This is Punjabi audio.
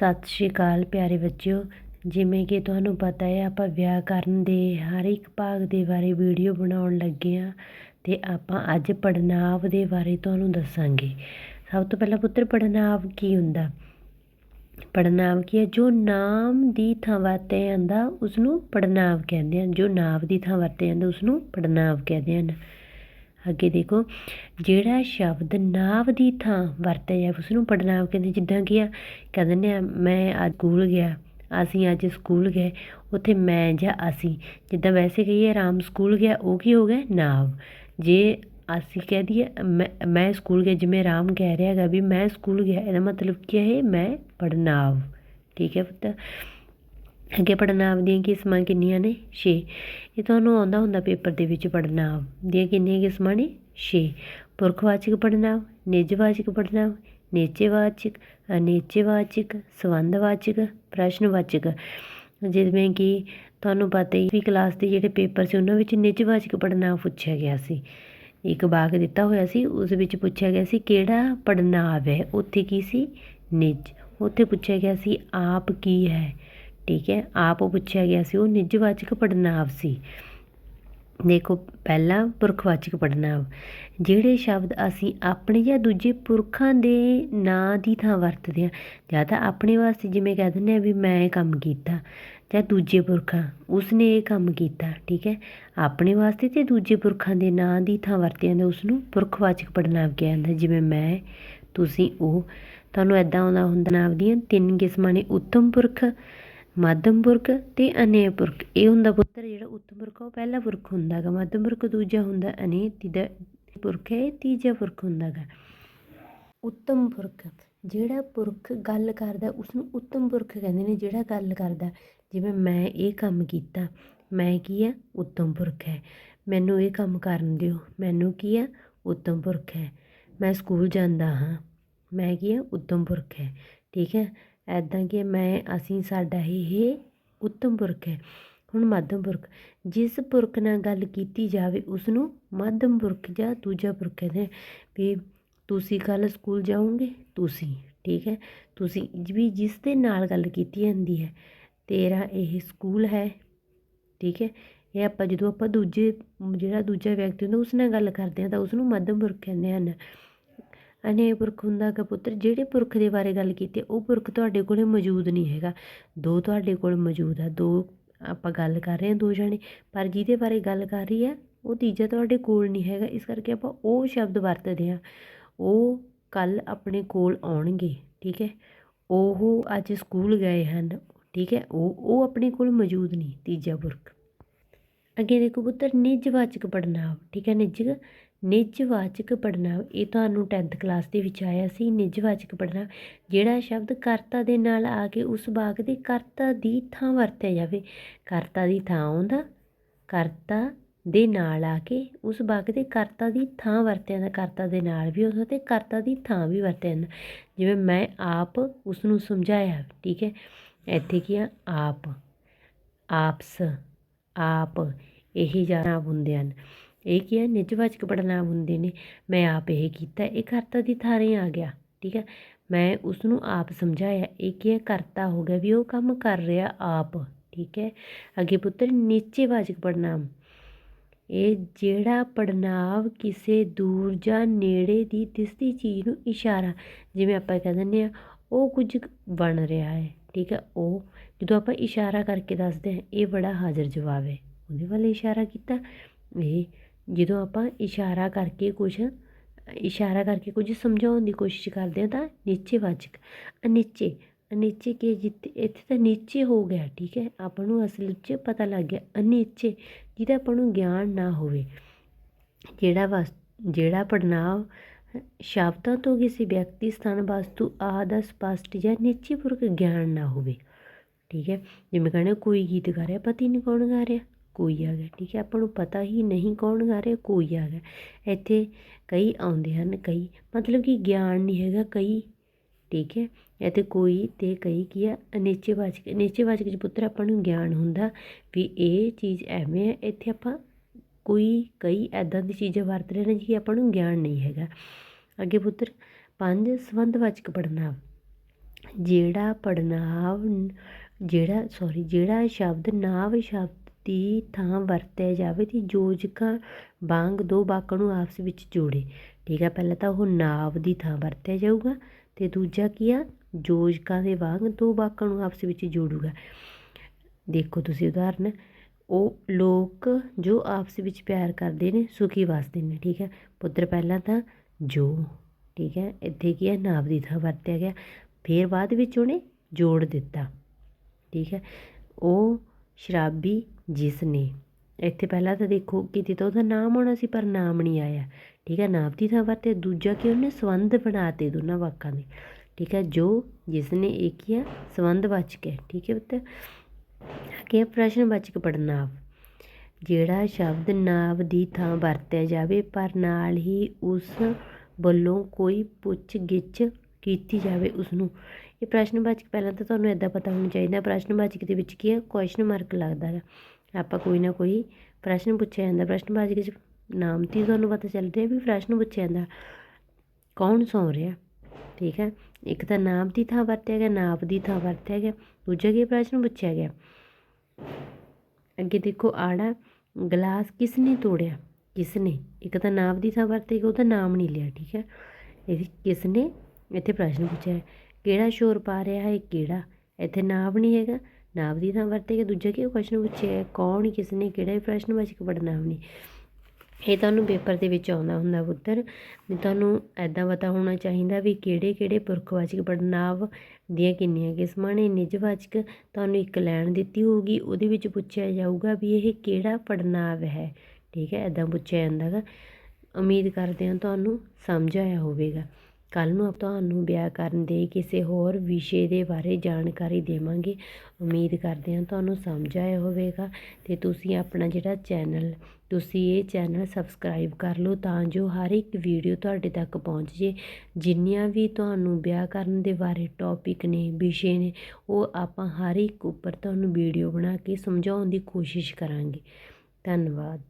ਸਤਿ ਸ਼੍ਰੀ ਅਕਾਲ ਪਿਆਰੇ ਬੱਚਿਓ। ਜਿਵੇਂ ਕਿ ਤੁਹਾਨੂੰ ਪਤਾ ਹੈ, ਆਪਾਂ ਵਿਆਕਰਨ ਦੇ ਹਰ ਇੱਕ ਭਾਗ ਦੇ ਬਾਰੇ ਵੀਡੀਓ ਬਣਾਉਣ ਲੱਗੇ ਹਾਂ ਅਤੇ ਆਪਾਂ ਅੱਜ ਪੜਨਾਵ ਦੇ ਬਾਰੇ ਤੁਹਾਨੂੰ ਦੱਸਾਂਗੇ। ਸਭ ਤੋਂ ਪਹਿਲਾਂ ਪੁੱਤਰ ਪੜਨਾਵ ਕੀ ਹੁੰਦਾ? ਪੜਨਾਵ ਕੀ ਹੈ? ਜੋ ਨਾਮ ਦੀ ਥਾਂ ਵਰਤਿਆ ਜਾਂਦਾ, ਉਸਨੂੰ ਪੜਨਾਵ ਕਹਿੰਦੇ ਹਨ। ਜੋ ਨਾਮ ਦੀ ਥਾਂ ਵਰਤਿਆ ਜਾਂਦਾ, ਉਸਨੂੰ ਪੜਨਾਵ ਕਹਿੰਦੇ ਹਨ। ਅੱਗੇ ਦੇਖੋ, ਜਿਹੜਾ ਸ਼ਬਦ ਨਾਂਵ ਦੀ ਥਾਂ ਵਰਤਿਆ ਜਾਵੇ ਉਸ ਨੂੰ ਪੜ੍ਹਨਾਂਵ ਕਹਿੰਦੇ ਜਿੱਦਾਂ ਕਿ ਆ ਕਹਿ ਦਿੰਦੇ ਆ, ਮੈਂ ਅੱਜ ਸਕੂਲ ਗਿਆ, ਅਸੀਂ ਅੱਜ ਸਕੂਲ ਗਏ, ਉੱਥੇ ਮੈਂ ਜਾਂ ਅਸੀਂ, ਜਿੱਦਾਂ ਵੈਸੇ ਕਹੀਏ ਰਾਮ ਸਕੂਲ ਗਿਆ, ਉਹ ਕੀ ਹੋ ਗਿਆ? ਨਾਵ। ਜੇ ਅਸੀਂ ਕਹਿ ਦਈਏ, ਮੈਂ ਮੈਂ ਸਕੂਲ ਗਿਆ, ਜਿਵੇਂ ਰਾਮ ਕਹਿ ਰਿਹਾ ਹੈਗਾ ਵੀ ਮੈਂ ਸਕੂਲ ਗਿਆ, ਇਹਦਾ ਮਤਲਬ ਕੀ ਹੈ ਮੈਂ ਪੜ੍ਹਨਾਂਵ ਠੀਕ ਹੈ ਪੁੱਤ? ਅੱਗੇ ਪੜ੍ਹਨਾਂਵ ਦੀਆਂ ਕਿਸਮਾਂ ਕਿੰਨੀਆਂ ਨੇ? 6 ਇਹ ਤੁਹਾਨੂੰ ਆਉਂਦਾ ਹੁੰਦਾ ਪੇਪਰ ਦੇ ਵਿੱਚ ਪੜ੍ਹਨਾਂਵ ਦੀਆਂ ਕਿੰਨੀਆਂ ਕਿਸਮਾਂ ਨੇ? 6 ਪੁਰਖਵਾਚਕ ਪੜ੍ਹਨਾਂਵ, ਨਿੱਜਵਾਚਕ ਪੜ੍ਹਨਾਂਵ, ਨੇਚੇਵਾਚਕ, ਅਨੇਚੇਵਾਚਕ ਸੰਬੰਧਵਾਚਕ ਪ੍ਰਸ਼ਨਵਾਚਕ। ਜਿਵੇਂ ਕਿ ਤੁਹਾਨੂੰ ਪਤਾ ਹੀ ਵੀ ਕਲਾਸ ਦੇ ਜਿਹੜੇ ਪੇਪਰ ਸੀ, ਉਹਨਾਂ ਵਿੱਚ ਨਿੱਜਵਾਚਕ ਪੜ੍ਹਨਾਂਵ ਪੁੱਛਿਆ ਗਿਆ ਸੀ। ਇੱਕ ਬਾਗ ਦਿੱਤਾ ਹੋਇਆ ਸੀ, ਉਸ ਵਿੱਚ ਪੁੱਛਿਆ ਗਿਆ ਸੀ, ਕਿਹੜਾ ਪੜਨਾਵ ਹੈ? ਉੱਥੇ ਕੀ ਸੀ? ਨਿੱਜ। ਉੱਥੇ ਪੁੱਛਿਆ ਗਿਆ ਸੀ, ਆਪ ਕੀ ਹੈ? ਠੀਕ ਹੈ, ਆਪ ਪੁੱਛਿਆ ਗਿਆ ਸੀ, ਉਹ ਨਿੱਜਵਾਚਕ ਪੜਨਾਵ ਸੀ। ਦੇਖੋ, ਪਹਿਲਾ ਪੁਰਖਵਾਚਕ ਪੜਨਾਵ ਜਿਹੜੇ ਸ਼ਬਦ ਅਸੀਂ ਆਪਣੇ ਜਾਂ ਦੂਜੇ ਪੁਰਖਾਂ ਦੇ ਨਾਂ ਦੀ ਥਾਂ ਵਰਤਦੇ ਹਾਂ, ਜਾਂ ਤਾਂ ਆਪਣੇ ਵਾਸਤੇ ਜਿਵੇਂ ਕਹਿ ਦਿੰਦੇ ਆ ਵੀ ਮੈਂ ਇਹ ਕੰਮ ਕੀਤਾ, ਜਾਂ ਦੂਜੇ ਪੁਰਖਾਂ, ਉਸਨੇ ਇਹ ਕੰਮ ਕੀਤਾ, ਠੀਕ ਹੈ। ਆਪਣੇ ਵਾਸਤੇ ਤੇ ਦੂਜੇ ਪੁਰਖਾਂ ਦੇ ਨਾਂ ਦੀ ਥਾਂ ਵਰਤਿਆ ਜਾਂਦਾ ਉਸ ਨੂੰ ਪੁਰਖਵਾਚਕ ਪੜਨਾਵ ਕਿਹਾ ਜਾਂਦਾ, ਜਿਵੇਂ ਮੈਂ, ਤੁਸੀਂ, ਉਹ। ਤੁਹਾਨੂੰ ਐਦਾਂ ਆਉਂਦਾ ਹੁੰਦਾ ਨਾਮ ਦੀਆਂ ਤਿੰਨ ਕਿਸਮਾਂ ਨੇ, ਉੱਤਮ ਪੁਰਖ ਮੱਧਮ ਪੁਰਖ ਅਤੇ ਅਨੇ ਪੁਰਖ ਇਹ ਹੁੰਦਾ ਪੁੱਤਰ ਜਿਹੜਾ ਉੱਤਮ ਪੁਰਖ ਉਹ ਪਹਿਲਾ ਪੁਰਖ ਹੁੰਦਾ ਹੈਗਾ। ਮੱਧਮ ਪੁਰਖ ਦੂਜਾ ਹੁੰਦਾ ਅਨੇ, ਤੀਜਾ ਪੁਰਖ ਹੈ, ਤੀਜਾ ਪੁਰਖ ਹੁੰਦਾ ਹੈਗਾ। ਉੱਤਮ ਪੁਰਖ ਜਿਹੜਾ ਪੁਰਖ ਗੱਲ ਕਰਦਾ ਉਸ ਨੂੰ ਉੱਤਮ ਪੁਰਖ ਕਹਿੰਦੇ ਨੇ। ਜਿਹੜਾ ਗੱਲ ਕਰਦਾ, ਜਿਵੇਂ ਮੈਂ ਇਹ ਕੰਮ ਕੀਤਾ, ਮੈਂ ਕੀ ਆ? ਉੱਤਮ ਪੁਰਖ ਹੈ। ਮੈਨੂੰ ਇਹ ਕੰਮ ਕਰਨ ਦਿਓ, ਮੈਨੂੰ ਕੀ ਆ? ਉੱਤਮ ਪੁਰਖ ਹੈ। ਮੈਂ ਸਕੂਲ ਜਾਂਦਾ ਹਾਂ, ਮੈਂ ਕੀ ਆ? ਉੱਤਮ ਪੁਰਖ ਹੈ। ਠੀਕ ਹੈ? ਇੱਦਾਂ ਕਿ ਮੈਂ, ਅਸੀਂ, ਸਾਡਾ ਇਹ ਉੱਤਮ ਪੁਰਖ ਹੈ। ਹੁਣ ਮੱਧਮ ਪੁਰਖ, ਜਿਸ ਪੁਰਖ ਨਾਲ ਗੱਲ ਕੀਤੀ ਜਾਵੇ ਉਸ ਨੂੰ ਮੱਧਮ ਪੁਰਖ ਜਾਂ ਦੂਜਾ ਪੁਰਖ ਕਹਿੰਦੇ ਵੀ ਤੁਸੀਂ ਕੱਲ ਸਕੂਲ ਜਾਓਗੇ, ਤੁਸੀਂ, ਠੀਕ ਹੈ? ਤੁਸੀਂ ਵੀ ਜਿਸ ਦੇ ਨਾਲ ਗੱਲ ਕੀਤੀ ਜਾਂਦੀ ਹੈ, ਤੇਰਾ ਇਹ ਸਕੂਲ ਹੈ, ਠੀਕ ਹੈ? ਇਹ ਆਪਾਂ ਜਦੋਂ ਆਪਾਂ ਦੂਜੇ, ਜਿਹੜਾ ਦੂਜਾ ਵਿਅਕਤੀ ਹੁੰਦਾ, ਉਸ ਨਾਲ ਗੱਲ ਕਰਦੇ ਹਾਂ ਤਾਂ ਉਸ ਨੂੰ ਮੱਧਮ ਪੁਰਖ ਕਹਿੰਦੇ ਹਨ। ਅਨੇਕ ਪੁਰਖ ਹੁੰਦਾ ਕਿ ਪੁੱਤਰ, ਜਿਹੜੇ ਪੁਰਖ ਦੇ ਬਾਰੇ ਗੱਲ ਕੀਤੀ, ਉਹ ਪੁਰਖ ਤੁਹਾਡੇ ਕੋਲੇ ਮੌਜੂਦ ਨਹੀਂ ਹੈਗਾ। ਦੋ ਤੁਹਾਡੇ ਕੋਲ ਮੌਜੂਦ ਆ, ਦੋ ਆਪਾਂ ਗੱਲ ਕਰ ਰਹੇ ਹਾਂ ਦੋ ਜਣੇ, ਪਰ ਜਿਹਦੇ ਬਾਰੇ ਗੱਲ ਕਰ ਰਹੀ ਹੈ, ਉਹ ਤੀਜਾ ਤੁਹਾਡੇ ਕੋਲ ਨਹੀਂ ਹੈਗਾ। ਇਸ ਕਰਕੇ ਆਪਾਂ ਉਹ ਸ਼ਬਦ ਵਰਤਦੇ ਹਾਂ। ਉਹ ਕੱਲ ਆਪਣੇ ਕੋਲ ਆਉਣਗੇ, ਠੀਕ ਹੈ? ਉਹ ਅੱਜ ਸਕੂਲ ਗਏ ਹਨ, ਠੀਕ ਹੈ? ਉਹ ਉਹ ਆਪਣੇ ਕੋਲ ਮੌਜੂਦ ਨਹੀਂ, ਤੀਜਾ ਪੁਰਖ। ਅੱਗੇ ਦੇਖੋ ਪੁੱਤਰ ਨਿੱਜਵਾਚਕ ਪੜ੍ਹਨਾਂਵ ਠੀਕ ਹੈ? ਨਿੱਜਕ ਨਿੱਜਵਾਚਕ ਪੜ੍ਹਨਾਂਵ ਇਹ ਤੁਹਾਨੂੰ 10th ਕਲਾਸ ਦੇ ਵਿੱਚ ਆਇਆ ਸੀ, ਨਿੱਜਵਾਚਕ ਪੜ੍ਹਨਾਂਵ ਜਿਹੜਾ ਸ਼ਬਦ ਕਰਤਾ ਦੇ ਨਾਲ ਆ ਕੇ ਉਸ ਵਾਕ ਦੇ ਕਰਤਾ ਦੀ ਥਾਂ ਵਰਤਿਆ ਜਾਵੇ। ਕਰਤਾ ਦੀ ਥਾਂ ਆਉਂਦਾ, ਕਰਤਾ ਦੇ ਨਾਲ ਆ ਕੇ ਉਸ ਵਾਕ ਦੇ ਕਰਤਾ ਦੀ ਥਾਂ ਵਰਤਿਆ ਜਾਂਦਾ, ਕਰਤਾ ਦੇ ਨਾਲ ਵੀ ਹੁੰਦਾ ਤੇ ਕਰਤਾ ਦੀ ਥਾਂ ਵੀ ਵਰਤਿਆ ਜਾਂਦਾ। ਜਿਵੇਂ ਮੈਂ ਆਪ ਉਸ ਨੂੰ ਸਮਝਾਇਆ, ਠੀਕ ਹੈ? ਇੱਥੇ ਕੀ ਆ? ਆਪ, ਆਪਸ, ਆਪ ਇਹੀ ਜਾਣਾ ਹੁੰਦੇ ਹਨ। ਇਹ ਕੀ ਹੈ? ਨਿੱਜਵਾਚਕ ਪੜ੍ਹਨਾਂਵ ਹੁੰਦੇ ਨੇ। ਮੈਂ ਆਪ ਇਹ ਕੀਤਾ, ਇਹ ਕਰਤਾ ਦੀ ਥਾਰੇ ਆ ਗਿਆ, ਠੀਕ ਹੈ? ਮੈਂ ਉਸ ਨੂੰ ਆਪ ਸਮਝਾਇਆ, ਇਹ ਕੀ ਹੈ? ਕਰਤਾ ਹੋ ਗਿਆ ਵੀ ਉਹ ਕੰਮ ਕਰ ਰਿਹਾ ਆਪ, ਠੀਕ ਹੈ? ਅੱਗੇ ਪੁੱਤਰ ਨੀਚੇਵਾਚਕ ਪੜ੍ਹਨਾਂਵ ਇਹ ਜਿਹੜਾ ਪੜਨਾਵ ਕਿਸੇ ਦੂਰ ਜਾਂ ਨੇੜੇ ਦੀ ਦਿਸਦੀ ਚੀਜ਼ ਨੂੰ ਇਸ਼ਾਰਾ, ਜਿਵੇਂ ਆਪਾਂ ਕਹਿ ਦਿੰਦੇ ਆ ਉਹ ਕੁਝ ਬਣ ਰਿਹਾ ਹੈ, ਠੀਕ ਹੈ? ਉਹ ਜਦੋਂ ਆਪਾਂ ਇਸ਼ਾਰਾ ਕਰਕੇ ਦੱਸਦੇ ਹਾਂ, ਇਹ ਬੜਾ ਹਾਜ਼ਰ ਜਵਾਬ ਹੈ। ਉਹਦੇ ਵੱਲ ਇਸ਼ਾਰਾ ਕੀਤਾ, ਇਹ ਜਦੋਂ ਆਪਾਂ ਇਸ਼ਾਰਾ ਕਰਕੇ ਕੁਛ, ਇਸ਼ਾਰਾ ਕਰਕੇ ਕੁਝ ਸਮਝਾਉਣ ਦੀ ਕੋਸ਼ਿਸ਼ ਕਰਦੇ ਹਾਂ ਤਾਂ ਨੀਚੇ ਵਾਚਕ ਅਨੀਚੇ ਅਨੀਚੇ ਕੀ ਜਿੱਥੇ ਇੱਥੇ ਤਾਂ ਨੀਚੇ ਹੋ ਗਿਆ, ਠੀਕ ਹੈ? ਆਪਾਂ ਨੂੰ ਅਸਲ ਵਿੱਚ ਪਤਾ ਲੱਗ ਗਿਆ, ਅਨੀਚੇ, ਜਿਹਦਾ ਆਪਾਂ ਨੂੰ ਗਿਆਨ ਨਾ ਹੋਵੇ। ਜਿਹੜਾ ਵਸ, ਜਿਹੜਾ ਪੜਨਾਵ ਸ਼ਬਦਾਂ ਤੋਂ ਕਿਸੇ ਵਿਅਕਤੀ, ਸਥਾਨ, ਵਸਤੂ ਆਦਿ ਸਪਸ਼ਟ ਜਾਂ ਨਿਸ਼ਚਿਤ ਗਿਆਨ ਨਾ ਹੋਵੇ, ਠੀਕ ਹੈ? ਜਿਵੇਂ ਕਹਿੰਦੇ ਕੋਈ ਗੀਤ ਗਾ ਰਿਹਾ ਪਤਾ ਹੀ ਨਹੀਂ ਕੌਣ ਗਾ ਰਿਹਾ? ਕੋਈ ਆ ਗਿਆ, ਠੀਕ ਹੈ? ਆਪਾਂ ਨੂੰ ਪਤਾ ਹੀ ਨਹੀਂ ਕੌਣ ਗਾ ਰਿਹਾ, ਕੋਈ ਆ ਗਿਆ। ਇੱਥੇ ਕਈ ਆਉਂਦੇ ਹਨ, ਕਈ, ਮਤਲਬ ਕਿ ਗਿਆਨ ਨਹੀਂ ਹੈਗਾ, ਕਈ, ਠੀਕ ਹੈ? ਇੱਥੇ ਕੋਈ ਤੇ ਕਈ ਕੀ ਆ ਅਨੇਚੇਵਾਚਕ ਅਨੇਚੇਵਾਚਕ ਚ ਪੁੱਤਰ ਆਪਾਂ ਨੂੰ ਗਿਆਨ ਹੁੰਦਾ ਵੀ ਇਹ ਚੀਜ਼ ਐਵੇਂ ਹੈ ਇੱਥੇ ਆਪਾਂ ਕੋਈ, ਕਈ ਐਦਾਂ ਦੀ ਚੀਜ਼ਾਂ ਵਰਤ ਰਹੇ ਨੇ ਜੀ ਆਪਾਂ ਨੂੰ ਗਿਆਨ ਨਹੀਂ ਹੈਗਾ। ਅੱਗੇ ਪੁੱਤਰ, ਪੰਜ ਸੰਬੰਧਵਾਚਕ ਪੜ੍ਹਨਾਂਵ, ਜਿਹੜਾ ਪੜਨਾਂਵ ਜਿਹੜਾ ਸੌਰੀ ਜਿਹੜਾ ਸ਼ਬਦ ਨਾਵ ਸ਼ਬਦ ਦੀ ਥਾਂ ਵਰਤਿਆ ਜਾਵੇ ਤੇ ਯੋਜਕਾਂ ਵਾਂਗ ਦੋ ਵਾਕਾਂ ਨੂੰ ਆਪਸ ਵਿੱਚ ਜੋੜੇ। ਠੀਕ ਹੈ ਪਹਿਲਾਂ ਤਾਂ ਉਹ ਨਾਂਵ ਦੀ ਥਾਂ ਵਰਤਿਆ ਜਾਊਗਾ ਅਤੇ ਦੂਜਾ ਕੀ ਆ? ਯੋਜਕਾਂ ਦੇ ਵਾਂਗ ਦੋ ਵਾਕਾਂ ਨੂੰ ਆਪਸ ਵਿੱਚ ਜੋੜੂਗਾ। ਦੇਖੋ ਤੁਸੀਂ ਉਦਾਹਰਨ, ਉਹ ਲੋਕ ਜੋ ਆਪਸ ਵਿੱਚ ਪਿਆਰ ਕਰਦੇ ਨੇ, ਸੁਖੀ ਵਸਦੇ ਨੇ, ਠੀਕ ਹੈ ਪੁੱਤਰ ਪਹਿਲਾਂ ਤਾਂ ਜੋ ਠੀਕ ਹੈ ਇੱਥੇ ਕੀ ਹੈ ਨਾਮ ਦੀ ਥਾਂ ਵਰਤਿਆ ਗਿਆ। ਫਿਰ ਬਾਅਦ ਵਿੱਚ ਉਹਨੇ ਜੋੜ ਦਿੱਤਾ, ਠੀਕ ਹੈ ਉਹ ਸ਼ਰਾਬੀ ਜਿਸ ਨੇ। ਇੱਥੇ ਪਹਿਲਾਂ ਤਾਂ ਦੇਖੋ ਕਿਤੇ ਤਾਂ ਉਹਦਾ ਨਾਮ ਆਉਣਾ ਸੀ ਪਰ ਨਾਮ ਨਹੀਂ ਆਇਆ। ਠੀਕ ਹੈ ਨਾਮ ਦੀ ਥਾਂ ਵਰਤੇ ਦੂਜਾ ਕਿ ਉਹਨੇ ਸੰਬੰਧ ਬਣਾਤੇ ਦੋਨਾਂ ਵਾਕਾਂ ਦੇ। ਠੀਕ ਹੈ ਜੋ ਜਿਸ ਨੇ ਇਹ ਕੀ ਹੈ ਸੰਬੰਧ ਵਾਚਕ ਹੈ ਠੀਕ ਹੈ ਪੁੱਤ? ਪ੍ਰਸ਼ਨ ਪ੍ਰਸ਼ਨਵਾਚਕ ਪੜਨਾਂਵ ਜਿਹੜਾ ਸ਼ਬਦ ਨਾਂਵ ਦੀ ਥਾਂ ਵਰਤਿਆ ਜਾਵੇ, ਪਰ ਨਾਲ ਹੀ ਉਸ ਵੱਲੋਂ ਕੋਈ ਪੁੱਛ ਗਿੱਛ ਕੀਤੀ ਜਾਵੇ ਉਸ ਨੂੰ ਇਹ ਪ੍ਰਸ਼ਨਵਾਚਕ ਪਹਿਲਾਂ ਤਾਂ ਤੁਹਾਨੂੰ ਇਦਾਂ ਪਤਾ ਹੋਣਾ ਚਾਹੀਦਾ ਪ੍ਰਸ਼ਨਵਾਚਕ ਦੇ ਵਿੱਚ ਕੀ ਹੈ ਕੁਐਸਚਨ ਮਾਰਕ ਲੱਗਦਾ ਹੈ। ਆਪਾਂ ਕੋਈ ਨਾ ਕੋਈ ਪ੍ਰਸ਼ਨ ਪੁੱਛਿਆ ਜਾਂਦਾ ਪ੍ਰਸ਼ਨਵਾਚਕ 'ਚ ਨਾਮ ਤੇ ਤੁਹਾਨੂੰ ਪਤਾ ਚੱਲ ਰਿਹਾ ਵੀ ਪ੍ਰਸ਼ਨ ਪੁੱਛਿਆ ਜਾਂਦਾ। ਕੌਣ ਸੌ ਰਿਹਾ? ਠੀਕ ਹੈ? ਇੱਕ ਤਾਂ ਨਾਮ ਦੀ ਥਾਂ ਵਰਤਿਆ ਗਿਆ, ਨਾਪ ਦੀ ਥਾਂ ਵਰਤਿਆ ਗਿਆ, ਦੂਜਾ ਕੀ ਪ੍ਰਸ਼ਨ ਪੁੱਛਿਆ ਗਿਆ? ਅੱਗੇ ਦੇਖੋ, ਆੜਾ ਗਲਾਸ ਕਿਸ ਨੇ ਤੋੜਿਆ? ਕਿਸ ਨੇ ਇੱਕ ਤਾਂ ਨਾਮ ਦੀ ਥਾਂ ਵਰਤੇ ਗਿਆ ਉਹਦਾ ਨਾਮ ਨਹੀਂ ਲਿਆ, ਠੀਕ ਹੈ? ਇਹ ਕਿਸ ਨੇ ਇੱਥੇ ਪ੍ਰਸ਼ਨ ਪੁੱਛਿਆ ਕਿਹੜਾ ਸ਼ੋਰ ਪਾ ਰਿਹਾ ਹੈ ਕਿਹੜਾ? ਇੱਥੇ ਨਾਮ ਨਹੀਂ ਹੈਗਾ। ਨਾਮ ਦੀ ਥਾਂ ਵਰਤੇ ਗਿਆ ਦੂਜਾ ਕੀ ਕੁਐਸਚਨ ਪੁੱਛਿਆ ਕੌਣ ਕਿਸ ਨੇ ਕਿਹੜਾ ਪ੍ਰਸ਼ਨਵਾਚਕ ਪੜਨਾਮ ਨਹੀਂ। ਇਹ ਤੁਹਾਨੂੰ ਪੇਪਰ ਦੇ ਵਿੱਚ ਆਉਂਦਾ ਹੁੰਦਾ ਪੁੱਤਰ। ਵੀ ਤੁਹਾਨੂੰ ਐਦਾਂ ਪਤਾ ਹੋਣਾ ਚਾਹੀਦਾ ਵੀ ਕਿਹੜੇ ਕਿਹੜੇ ਪੁਰਖਵਾਚਕ ਪੜਨਾਵ ਦੀਆਂ ਕਿੰਨੀਆਂ ਕਿਸਮਾਂ ਨੇ, ਨਿਜਵਾਚਕ ਤੁਹਾਨੂੰ ਇੱਕ ਲੈਣ ਦਿੱਤੀ ਹੋਊਗੀ, ਉਹਦੇ ਵਿੱਚ ਪੁੱਛਿਆ ਜਾਊਗਾ ਵੀ ਇਹ ਕਿਹੜਾ ਪੜਨਾਵ ਹੈ। ਠੀਕ ਹੈ ਐਦਾਂ ਪੁੱਛਿਆ ਜਾਂਦਾ ਗਾ ਉਮੀਦ ਕਰਦੇ ਹਾਂ ਤੁਹਾਨੂੰ ਸਮਝ ਆਇਆ ਹੋਵੇਗਾ। ਕੱਲ੍ਹ ਨੂੰ ਆਪਾਂ ਤੁਹਾਨੂੰ ਵਿਆਕਰਨ ਦੇ ਕਿਸੇ ਹੋਰ ਵਿਸ਼ੇ ਦੇ ਬਾਰੇ ਜਾਣਕਾਰੀ ਦੇਵਾਂਗੇ। ਉਮੀਦ ਕਰਦੇ ਹਾਂ ਤੁਹਾਨੂੰ ਸਮਝ ਆਇਆ ਹੋਵੇਗਾ ਅਤੇ ਤੁਸੀਂ ਆਪਣਾ ਜਿਹੜਾ ਚੈਨਲ, ਤੁਸੀਂ ਇਹ ਚੈਨਲ ਸਬਸਕ੍ਰਾਈਬ ਕਰ ਲਓ ਤਾਂ ਜੋ ਹਰ ਇੱਕ ਵੀਡੀਓ ਤੁਹਾਡੇ ਤੱਕ ਪਹੁੰਚ ਜੇ। ਜਿੰਨੀਆਂ ਵੀ ਤੁਹਾਨੂੰ ਵਿਆਕਰਨ ਦੇ ਬਾਰੇ ਟੌਪਿਕ ਨੇ, ਵਿਸ਼ੇ ਨੇ, ਉਹ ਆਪਾਂ ਹਰ ਇੱਕ ਉੱਪਰ ਤੁਹਾਨੂੰ ਵੀਡੀਓ ਬਣਾ ਕੇ ਸਮਝਾਉਣ ਦੀ ਕੋਸ਼ਿਸ਼ ਕਰਾਂਗੇ। ਧੰਨਵਾਦ।